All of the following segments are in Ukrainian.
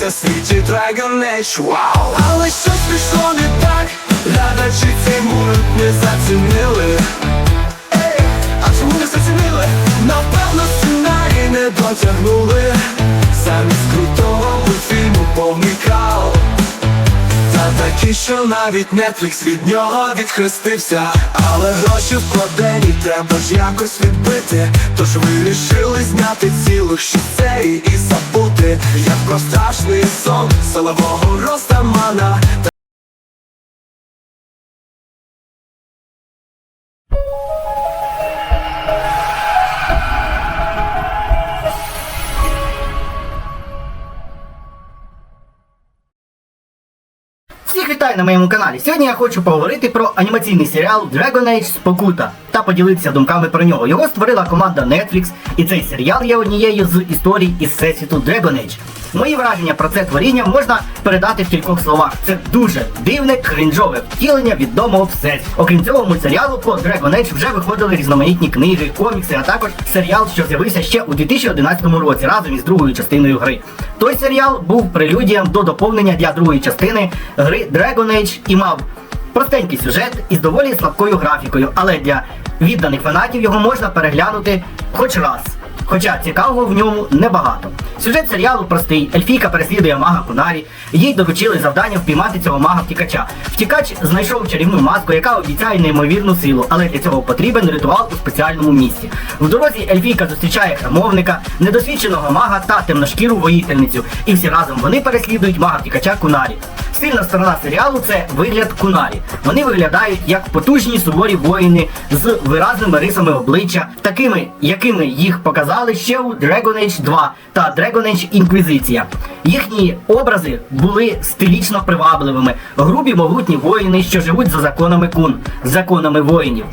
світі Dragon Age, вау. Але щось пішло не так, глядачі цей мульт не зацінили. Ей, а чому не зацінили? Напевно, сценарій не дотягнули. Замість крутого мультфільму повний кал Та такі, що навіть Netflix від нього відхрестився. Але гроші вкладені треба ж якось відбити. Тож вирішили зняти цілих шість серій і забути. Як про страшний сон силового Ростамана Вітаю на моєму каналі. Сьогодні я хочу поговорити про анімаційний серіал Dragon Age Спокута та поділитися думками про нього. Його створила команда Netflix, і цей серіал є однією з історій із всесвіту Dragon Age. Мої враження про це творіння можна передати в кількох словах. Це дуже дивне, кринжове втілення відомого всесвіту. Окрім цього, мультсеріалу по Dragon Age вже виходили різноманітні книги, комікси, а також серіал, що з'явився ще у 2011 році разом із другою частиною гри. Той серіал був прелюдієм до доповнення для другої частини гри Dragon Age і мав простенький сюжет із доволі слабкою графікою, але для відданих фанатів його можна переглянути хоч раз. Хоча цікавого в ньому небагато. Сюжет серіалу простий. Ельфійка переслідує мага Кунарі. Їй доручили завдання впіймати цього мага втікача. Втікач знайшов чарівну маску, яка обіцяє неймовірну силу, але для цього потрібен ритуал у спеціальному місці. В дорозі Ельфійка зустрічає храмовника, недосвідченого мага та темношкіру воїтельницю. І всі разом вони переслідують мага втікача Кунарі. Сильна сторона серіалу це вигляд Кунарі. Вони виглядають як потужні суворі воїни з виразними рисами обличчя, такими, якими їх показали ще у Dragon Age 2 та Dragon Age Інквізиція. Їхні образи були стилічно привабливими, грубі могутні воїни, що живуть за законами кун, законами воїнів.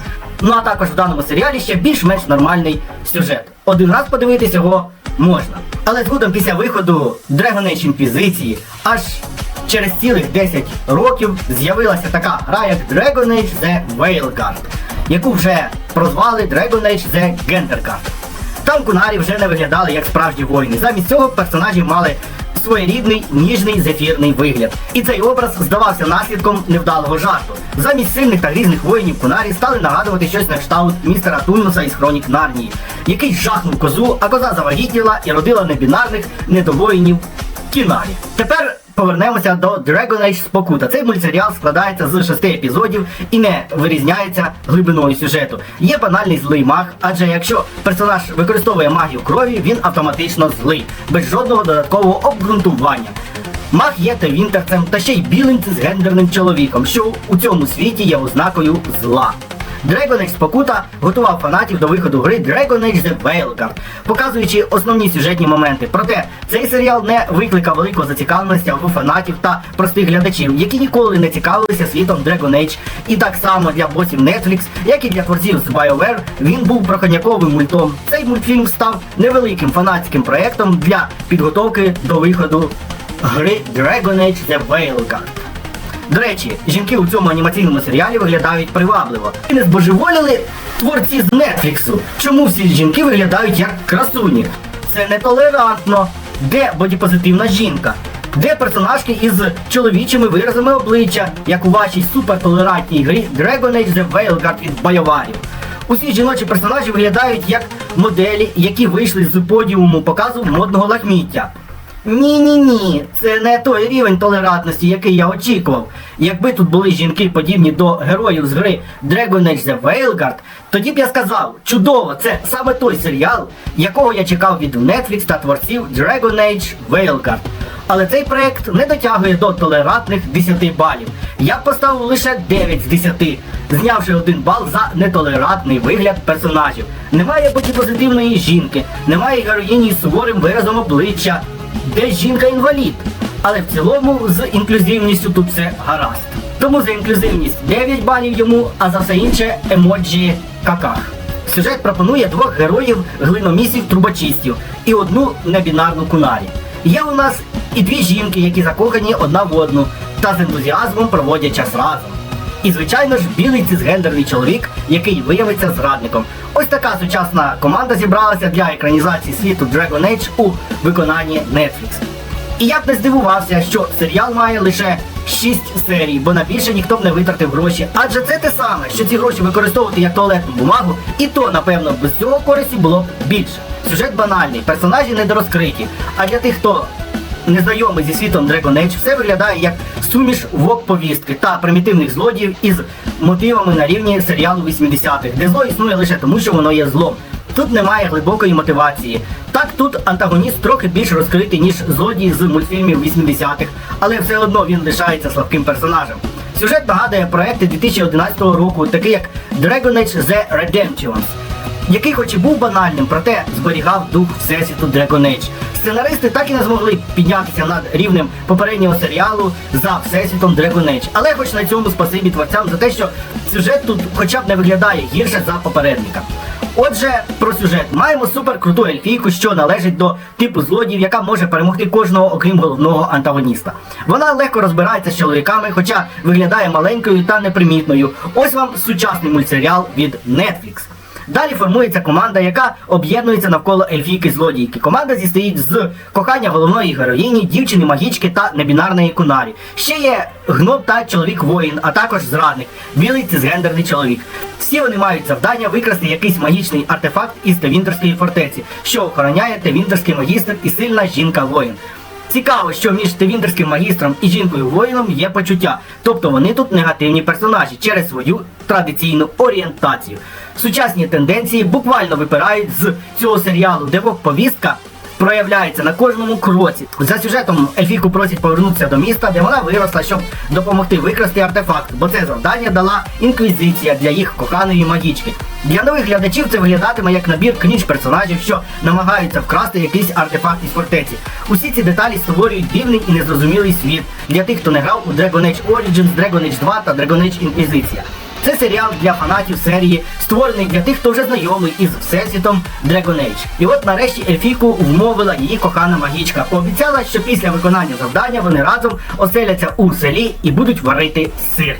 Ну а також в даному серіалі ще більш-менш нормальний сюжет. Один раз подивитись його можна. Але згодом після виходу Dragon Age Інквізиції аж Через цілих 10 років з'явилася така гра, як Dragon Age The Veilguard, яку вже прозвали Dragon Age The Genderguard. Там кунарі вже не виглядали як справжні воїни. Замість цього персонажі мали своєрідний ніжний зефірний вигляд. І цей образ здавався наслідком невдалого жарту. Замість сильних та грізних воїнів кунарі стали нагадувати щось на кшталт містера Туннуса із хронік Нарнії, який жахнув козу, а коза завагітніла і родила небінарних недовоїнів кінарі. Тепер повернемося до Dragon Age Спокута. Цей мультсеріал складається з шести епізодів і не вирізняється глибиною сюжету. Є банальний злий маг, адже якщо персонаж використовує магію крові, він автоматично злий, без жодного додаткового обґрунтування. Маг є тевінтерцем та ще й білим цисгендерним чоловіком, що у цьому світі є ознакою зла. Dragon Age Спокута готував фанатів до виходу гри Dragon Age The Veilguard, показуючи основні сюжетні моменти. Проте цей серіал не викликав великого зацікавленості у фанатів та простих глядачів, які ніколи не цікавилися світом Dragon Age. І так само для босів Netflix, як і для творців з BioWare, він був проходняковим мультом. Цей мультфільм став невеликим фанатським проектом для підготовки до виходу гри Dragon Age The Veilguard. До речі, жінки у цьому анімаційному серіалі виглядають привабливо. І не збожеволіли творці з Нетфліксу. Чому всі жінки виглядають як красуні? Це нетолерантно. Де бодіпозитивна жінка? Де персонажки із чоловічими виразами обличчя, як у вашій супертолерантній грі Dragon Age The Veilguard від Байоварів? Усі жіночі персонажі виглядають як моделі, які вийшли з подіуму показу модного лахміття. Ні, ні, ні, це не той рівень толерантності, який я очікував. Якби тут були жінки подібні до героїв з гри Dragon Age The Veilguard, тоді б я сказав, чудово, це саме той серіал, якого я чекав від Netflix та творців Dragon Age Veilguard. Але цей проект не дотягує до толерантних 10 балів. Я поставив лише 9 з 10, знявши один бал за нетолерантний вигляд персонажів. Немає позитивної жінки, немає героїні з суворим виразом обличчя, де жінка-інвалід. Але в цілому з інклюзивністю тут все гаразд. Тому за інклюзивність 9 балів йому, а за все інше емоджі каках. Сюжет пропонує двох героїв глиномісів трубочистів і одну небінарну кунарі. Є у нас і дві жінки, які закохані одна в одну, та з ентузіазмом проводять час разом. І, звичайно ж, білий цисгендерний чоловік, який виявиться зрадником. Ось така сучасна команда зібралася для екранізації світу Dragon Age у виконанні Netflix. І я б не здивувався, що серіал має лише 6 серій, бо на більше ніхто б не витратив гроші. Адже це те саме, що ці гроші використовувати як туалетну бумагу, і то, напевно, без цього користі було б більше. Сюжет банальний, персонажі недорозкриті. А для тих, хто незнайомий зі світом Dragon Age, все виглядає як суміш вок-повістки та примітивних злодіїв із мотивами на рівні серіалу 80-х, де зло існує лише тому, що воно є злом. Тут немає глибокої мотивації. Так, тут антагоніст трохи більш розкритий, ніж злодій з мультфільмів 80-х, але все одно він лишається слабким персонажем. Сюжет нагадує проекти 2011 року, такі як Dragon Age The Redemptions, який хоч і був банальним, проте зберігав дух всесвіту Dragon Age. Сценаристи так і не змогли піднятися над рівнем попереднього серіалу за всесвітом Dragon Age. Але хоч на цьому спасибі творцям за те, що сюжет тут хоча б не виглядає гірше за попередника. Отже, про сюжет маємо суперкруту ельфійку, що належить до типу злодіїв, яка може перемогти кожного, окрім головного антагоніста. Вона легко розбирається з чоловіками, хоча виглядає маленькою та непримітною. Ось вам сучасний мультсеріал від Netflix. Далі формується команда, яка об'єднується навколо ельфійки злодійки. Команда зістоїть з кохання головної героїні, дівчини магічки та небінарної кунарі. Ще є гном та чоловік воїн, а також зрадник, білий цисгендерний чоловік. Всі вони мають завдання викрасти якийсь магічний артефакт із Тевінтерської фортеці, що охороняє Тевінтерський магістр і сильна жінка воїн. Цікаво, що між Тевіндерським магістром і жінкою воїном є почуття, тобто вони тут негативні персонажі через свою традиційну орієнтацію. Сучасні тенденції буквально випирають з цього серіалу, де повістка проявляється на кожному кроці. За сюжетом Ельфійку просять повернутися до міста, де вона виросла, щоб допомогти викрасти артефакт, бо це завдання дала інквізиція для їх коханої магічки. Для нових глядачів це виглядатиме як набір крінж персонажів, що намагаються вкрасти якийсь артефакт із фортеці. Усі ці деталі створюють дивний і незрозумілий світ для тих, хто не грав у Dragon Age Origins, Dragon Age 2 та Dragon Age Інквізиція. Це серіал для фанатів серії, створений для тих, хто вже знайомий із всесвітом Dragon Age. І от нарешті Ельфійку вмовила її кохана магічка. Пообіцяла, що після виконання завдання вони разом оселяться у селі і будуть варити сир.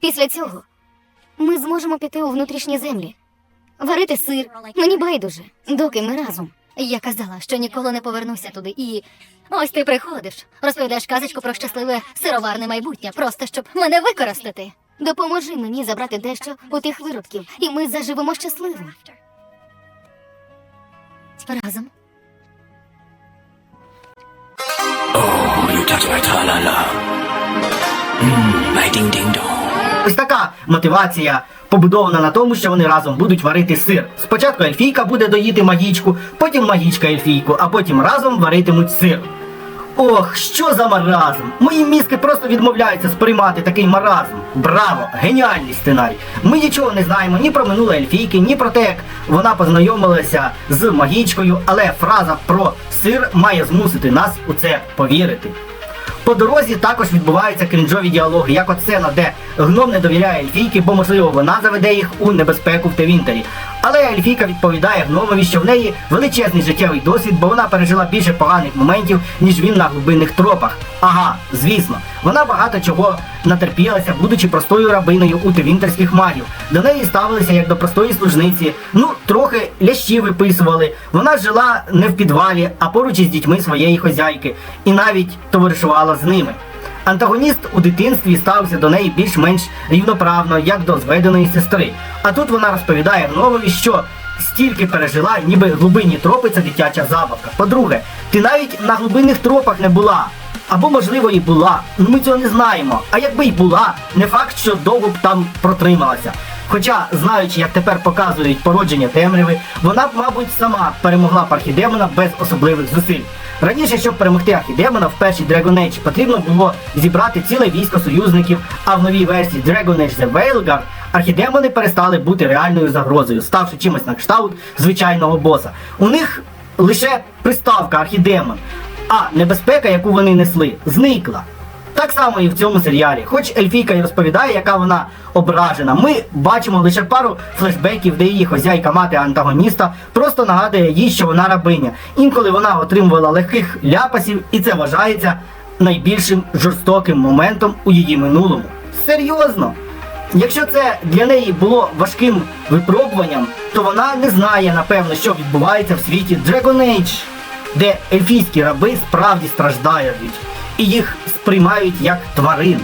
Після цього ми зможемо піти у внутрішні землі, варити сир. Мені байдуже, доки ми разом. Я казала, що ніколи не повернуся туди. І ось ти приходиш, розповідаєш казочку про щасливе сироварне майбутнє, просто щоб мене використати. Допоможи мені забрати дещо у тих виродків, і ми заживемо щасливо. Разом. Ось така мотивація побудована на тому, що вони разом будуть варити сир. Спочатку ельфійка буде доїти магічку, потім магічка ельфійку, а потім разом варитимуть сир. Ох, що за маразм! Мої мізки просто відмовляються сприймати такий маразм. Браво! Геніальний сценарій! Ми нічого не знаємо ні про минуле ельфійки, ні про те, як вона познайомилася з магічкою, але фраза про сир має змусити нас у це повірити. По дорозі також відбуваються крінжові діалоги, як от сцена, де гном не довіряє Ельфійки, бо можливо вона заведе їх у небезпеку в Тевінтері. Але Ельфійка відповідає гномові, що в неї величезний життєвий досвід, бо вона пережила більше поганих моментів, ніж він на глибинних тропах. Ага, звісно, вона багато чого натерпілася, будучи простою рабиною у тевінтерських магів. До неї ставилися як до простої служниці. Ну, трохи лящі виписували. Вона жила не в підвалі, а поруч із дітьми своєї хозяйки, і навіть товаришувала з ними. Антагоніст у дитинстві ставився до неї більш-менш рівноправно, як до зведеної сестри. А тут вона розповідає новові, що стільки пережила, ніби глибинні тропи це дитяча забавка. По-друге, ти навіть на глибинних тропах не була. Або, можливо, і була. Ну ми цього не знаємо. А якби й була, не факт, що довго б там протрималася. Хоча, знаючи, як тепер показують породження темряви, вона б, мабуть, сама перемогла б архідемона без особливих зусиль. Раніше, щоб перемогти архідемона в першій Dragon Age, потрібно було зібрати ціле військо союзників, а в новій версії Dragon Age The Veilguard архідемони перестали бути реальною загрозою, ставши чимось на кшталт звичайного боса. У них лише приставка архідемон, а небезпека, яку вони несли, зникла. Так само і в цьому серіалі. Хоч Ельфійка і розповідає, яка вона ображена, ми бачимо лише пару флешбеків, де її хозяйка мати антагоніста просто нагадує їй, що вона рабиня. Інколи вона отримувала легких ляпасів, і це вважається найбільшим жорстоким моментом у її минулому. Серйозно! Якщо це для неї було важким випробуванням, то вона не знає, напевно, що відбувається в світі Dragon Age. де ельфійські раби справді страждають і їх сприймають як тварин.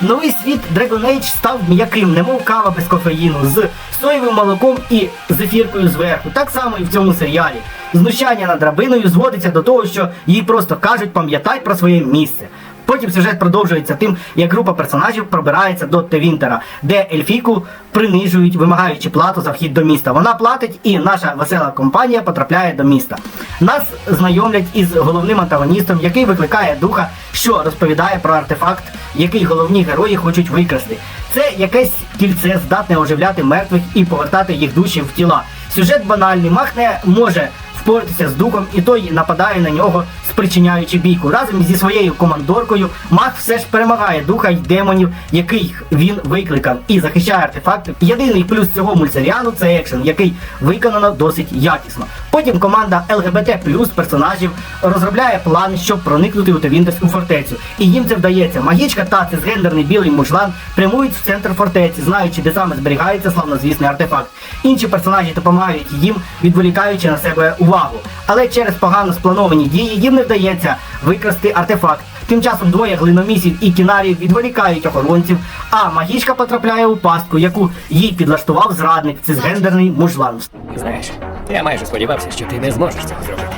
Новий світ Dragon Age став м'яким, немов кава без кофеїну, з соєвим молоком і зефіркою зверху. Так само і в цьому серіалі. Знущання над рабиною зводиться до того, що їй просто кажуть пам'ятай про своє місце. Потім сюжет продовжується тим, як група персонажів пробирається до Тевінтера, де ельфійку принижують, вимагаючи плату за вхід до міста. Вона платить, і наша весела компанія потрапляє до міста. Нас знайомлять із головним антагоністом, який викликає духа, що розповідає про артефакт, який головні герої хочуть викрасти. Це якесь кільце здатне оживляти мертвих і повертати їх душі в тіла. Сюжет банальний, мах не може впоратися з духом, і той нападає на нього, спричиняючи бійку. Разом зі своєю командоркою Мах все ж перемагає духа й демонів, яких він викликав, і захищає артефакти. Єдиний плюс цього мультсеріалу це екшен, який виконано досить якісно. Потім команда ЛГБТ плюс персонажів розробляє план, щоб проникнути у Тевінтерську фортецю. І їм це вдається. Магічка та цисгендерний білий мужлан прямують в центр фортеці, знаючи, де саме зберігається славнозвісний артефакт. Інші персонажі допомагають їм, відволікаючи на себе увагу. Але через погано сплановані дії їм не вдається викрасти артефакт. Тим часом двоє глиномісів і кінарів відволікають охоронців, а магічка потрапляє у пастку, яку їй підлаштував зрадник, цисгендерний мужлан. Знаєш, я майже сподівався, що ти не зможеш цього зробити.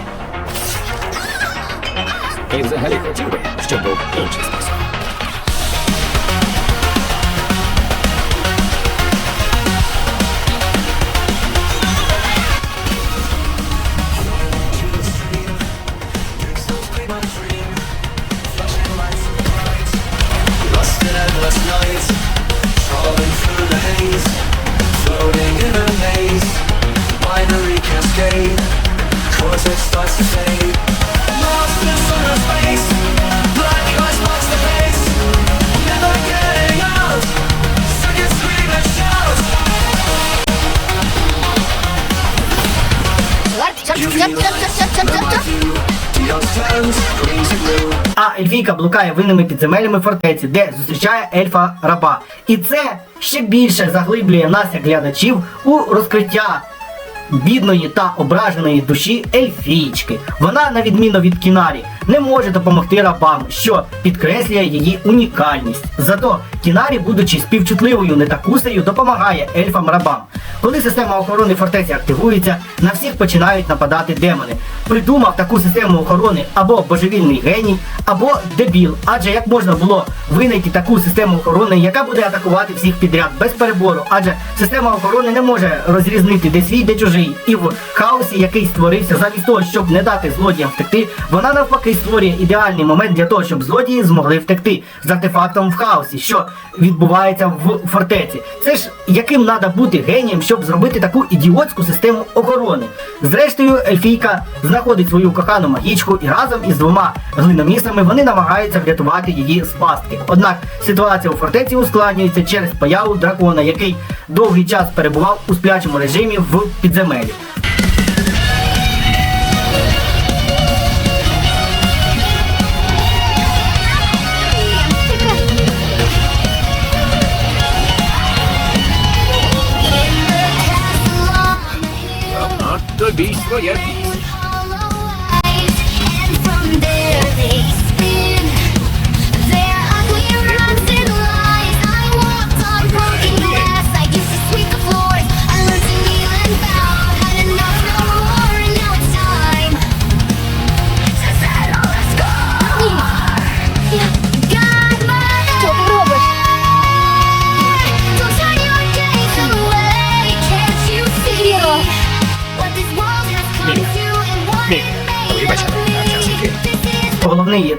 І взагалі хотів би, щоб був інший спосіб. А Ельфійка блукає винними підземеллями фортеці, де зустрічає ельфа раба. І це ще більше заглиблює нас, як глядачів, у розкриття бідної та ображеної душі ельфійчки. Вона, на відміну від Кінарі, не може допомогти рабам, що підкреслює її унікальність. Зато Кінарі, будучи співчутливою нетакусею, допомагає ельфам рабам. Коли система охорони фортеці активується, на всіх починають нападати демони. Придумав таку систему охорони або божевільний геній, або дебіл. Адже як можна було винайти таку систему охорони, яка буде атакувати всіх підряд без перебору, адже система охорони не може розрізнити де свій, де чужий. І в хаосі, який створився, замість того, щоб не дати злодіям втекти, вона навпаки створює ідеальний момент для того, щоб злодії змогли втекти з артефактом в хаосі, що відбувається в фортеці. Це ж яким треба бути генієм, щоб зробити таку ідіотську систему охорони. Зрештою, Ельфійка знаходить свою кохану магічку і разом із двома глиномісами вони намагаються врятувати її з пастки. Однак ситуація у фортеці ускладнюється через появу дракона, який довгий час перебував у сплячому режимі в підземелі. Тобі й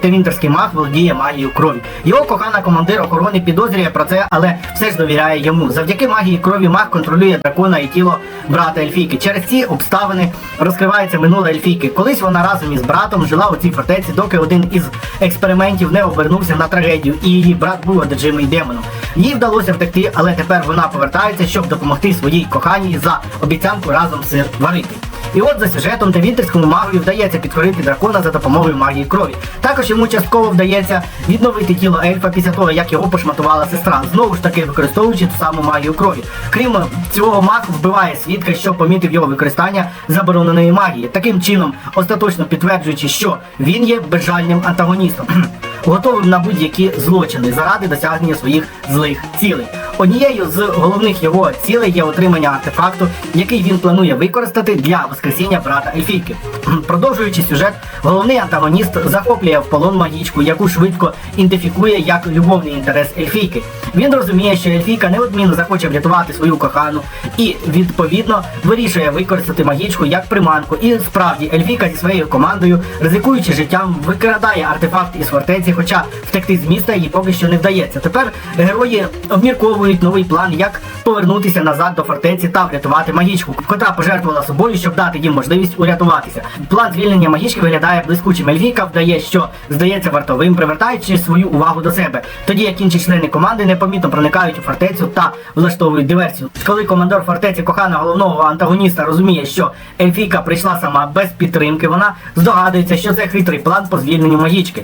Головний тевінтерський маг володіє магією крові. Його кохана командир охорони підозрює про це, але все ж довіряє йому. Завдяки магії крові маг контролює дракона і тіло брата Ельфійки. Через ці обставини розкривається минуле Ельфійки. Колись вона разом із братом жила у цій фортеці, доки один із експериментів не обернувся на трагедію, і її брат був одержимий демоном. Їй вдалося втекти, але тепер вона повертається, щоб допомогти своїй коханій за обіцянку разом сир варити. І от за сюжетом Девінтерському магові вдається підкорити дракона за допомогою магії крові. Також йому частково вдається відновити тіло ельфа після того, як його пошматувала сестра, знову ж таки використовуючи ту саму магію крові. Крім цього, маг вбиває свідка, що помітив його використання забороненої магії, таким чином остаточно підтверджуючи, що він є безжальним антагоністом. готовим на будь-які злочини заради досягнення своїх злих цілей. Однією з головних його цілей є отримання артефакту, який він планує використати для воскресіння брата Ельфійки. Продовжуючи сюжет, головний антагоніст захоплює в полон магічку, яку швидко ідентифікує як любовний інтерес Ельфійки. Він розуміє, що Ельфійка неодмінно захоче врятувати свою кохану і відповідно вирішує використати магічку як приманку. І справді Ельфійка зі своєю командою, ризикуючи життям, викрадає артефакт із фортеці, хоча втекти з міста їй поки що не вдається. Тепер герої обмірковують новий план, як повернутися назад до фортеці та врятувати магічку, котра пожертвувала собою, щоб дати їм можливість урятуватися. План звільнення магічки виглядає блискучим. Ельфійка вдає, що здається вартовим, привертаючи свою увагу до себе. Тоді як інші члени команди непомітно проникають у фортецю та влаштовують диверсію. Коли командор фортеці кохана головного антагоніста розуміє, що Ельфійка прийшла сама без підтримки, вона здогадується, що це хитрий план по звільненню магічки.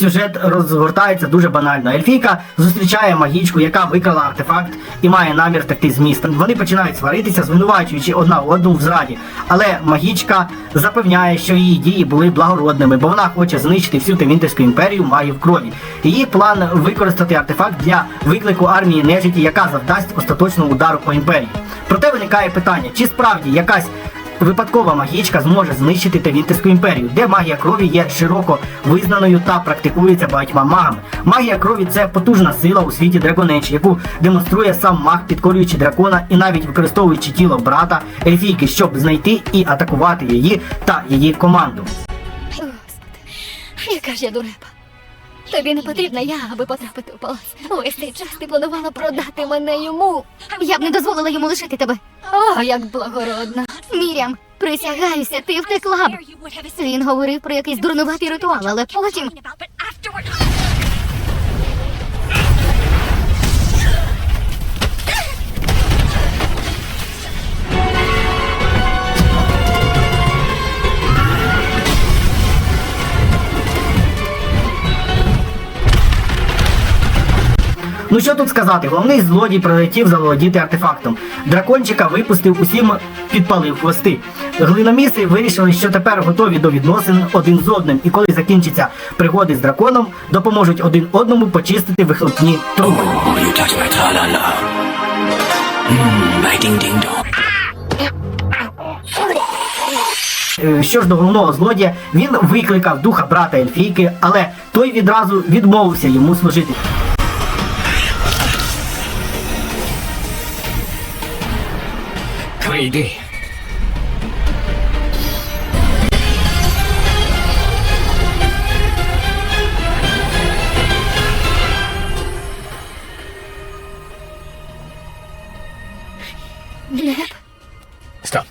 Сюжет розгортається дуже банально. Ельфійка зустрічає магічку, яка викрала артефакт і має намір втекти з міста. Вони починають сваритися, звинувачуючи одна одну в зраді. Але магічка запевняє, що її дії були благородними, бо вона хоче знищити всю Тевінтерську імперію магів крові. Її план використати артефакт для виклику армії нежиті, яка завдасть остаточного удару по імперії. Проте виникає питання, чи справді якась Випадкова магічка зможе знищити Тевінтерську імперію, де магія крові є широко визнаною та практикується багатьма магами. Магія крові це потужна сила у світі Драгонеч, яку демонструє сам маг, підкорюючи дракона і навіть використовуючи тіло брата Ельфійки, щоб знайти і атакувати її та її команду. Яка ж я дурепа. Тобі не потрібна я, аби потрапити у палац. Весь цей час ти планувала продати мене йому. Я б не дозволила йому лишити тебе. О, як благородно. Мірям, присягаюся, ти втекла б. Він говорив про якийсь дурнуватий ритуал, але потім. Ну що тут сказати, головний злодій прилетів заволодіти артефактом. Дракончика випустив усім, підпалив хвости. Глиноміси вирішили, що тепер готові до відносин один з одним, і коли закінчаться пригоди з драконом, допоможуть один одному почистити вихлопні труби. Е, Що ж до головного злодія, він викликав духа брата Ельфійки, але той відразу відмовився йому служити. Прийди. Глеб, Стоп.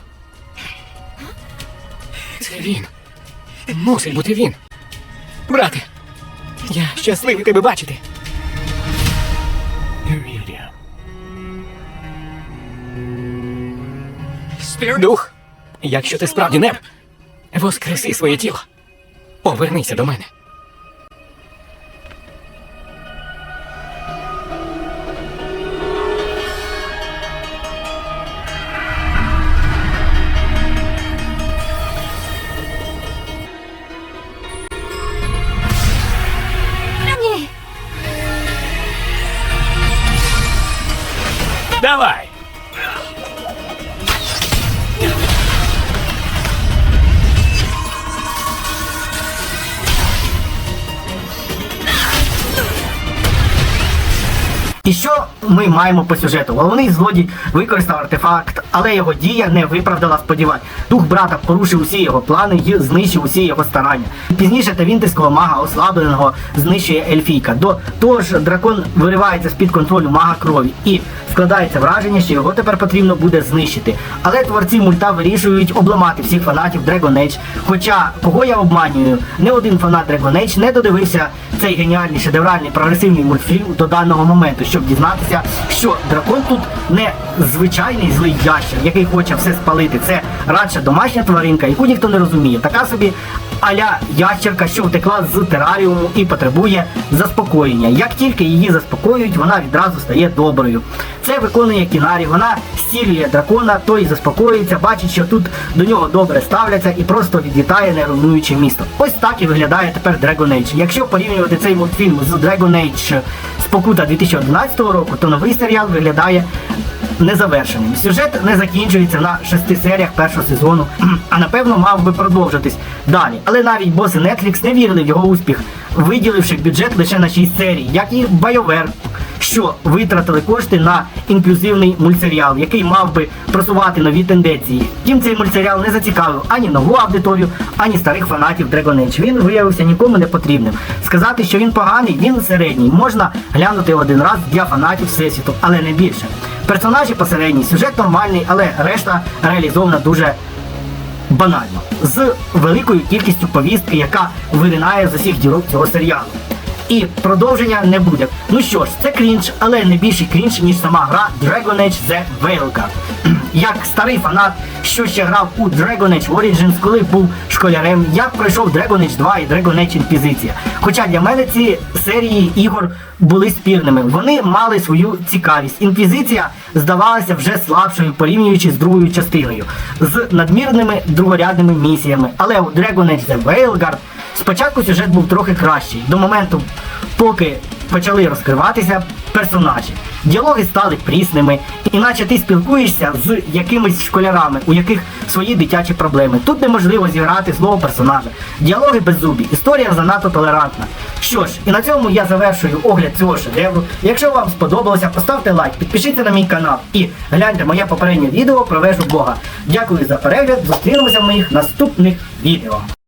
Це він. Мусить бути він. Брате, я щасливий тебе бачити. Дух, якщо ти справді неб, воскреси своє тіло. Повернися до мене. Давай! І ми маємо по сюжету? Головний злодій використав артефакт, але його дія не виправдала сподівань. Дух брата порушив усі його плани і знищив усі його старання. Пізніше тавінтиського мага ослабленого знищує ельфійка. До того ж, дракон виривається з-під контролю мага крові і складається враження, що його тепер потрібно буде знищити. Але творці мульта вирішують обламати всіх фанатів Dragon Age. Хоча кого я обманюю, не один фанат Dragon Age не додивився цей геніальний шедевральний прогресивний мультфільм до даного моменту, щоб дізнатися, що дракон тут не звичайний злий ящер, який хоче все спалити. Це радше домашня тваринка, яку ніхто не розуміє. Така собі аля ящерка, що втекла з тераріуму і потребує заспокоєння. Як тільки її заспокоюють, вона відразу стає доброю. Це виконує Кінарі, вона зцілює дракона, той заспокоюється, бачить, що тут до нього добре ставляться і просто відлітає, не руйнуючи місто. Ось так і виглядає тепер Dragon Age. Якщо порівнювати цей мультфільм з Dragon Age Спокута 2011 року, то новий серіал виглядає незавершеним. Сюжет не закінчується на шести серіях першого сезону, а напевно мав би продовжитись далі. Але навіть боси Netflix не вірили в його успіх, виділивши бюджет лише на шість серій, як і BioWare, що витратили кошти на інклюзивний мультсеріал, який мав би просувати нові тенденції. Втім, цей мультсеріал не зацікавив ані нову аудиторію, ані старих фанатів Dragon Age. Він виявився нікому не потрібним. Сказати, що він поганий, він середній. Можна глянути один раз для фанатів всесвіту, але не більше. Персонажі посередні, сюжет нормальний, але решта реалізована дуже банально. З великою кількістю повістки, яка виринає з усіх дірок цього серіалу. І продовження не буде. Ну що ж, це крінж, але не більший крінж, ніж сама гра Dragon Age The Veilguard. Як старий фанат, що ще грав у Dragon Age Origins, коли був школярем, я пройшов Dragon Age 2 і Dragon Age Inquisition. Хоча для мене ці серії ігор були спірними. Вони мали свою цікавість. Інквізиція здавалася вже слабшою, порівнюючи з другою частиною, з надмірними другорядними місіями. Але у Dragon Age The Veilguard Спочатку сюжет був трохи кращий, до моменту, поки почали розкриватися персонажі. Діалоги стали прісними, іначе ти спілкуєшся з якимись школярами, у яких свої дитячі проблеми. Тут неможливо зіграти злого персонажа. Діалоги беззубі, історія занадто толерантна. Що ж, і на цьому я завершую огляд цього шедевру. Якщо вам сподобалося, поставте лайк, підпишіться на мій канал і гляньте моє попереднє відео про вежу Бога. Дякую за перегляд, зустрінемося в моїх наступних відео.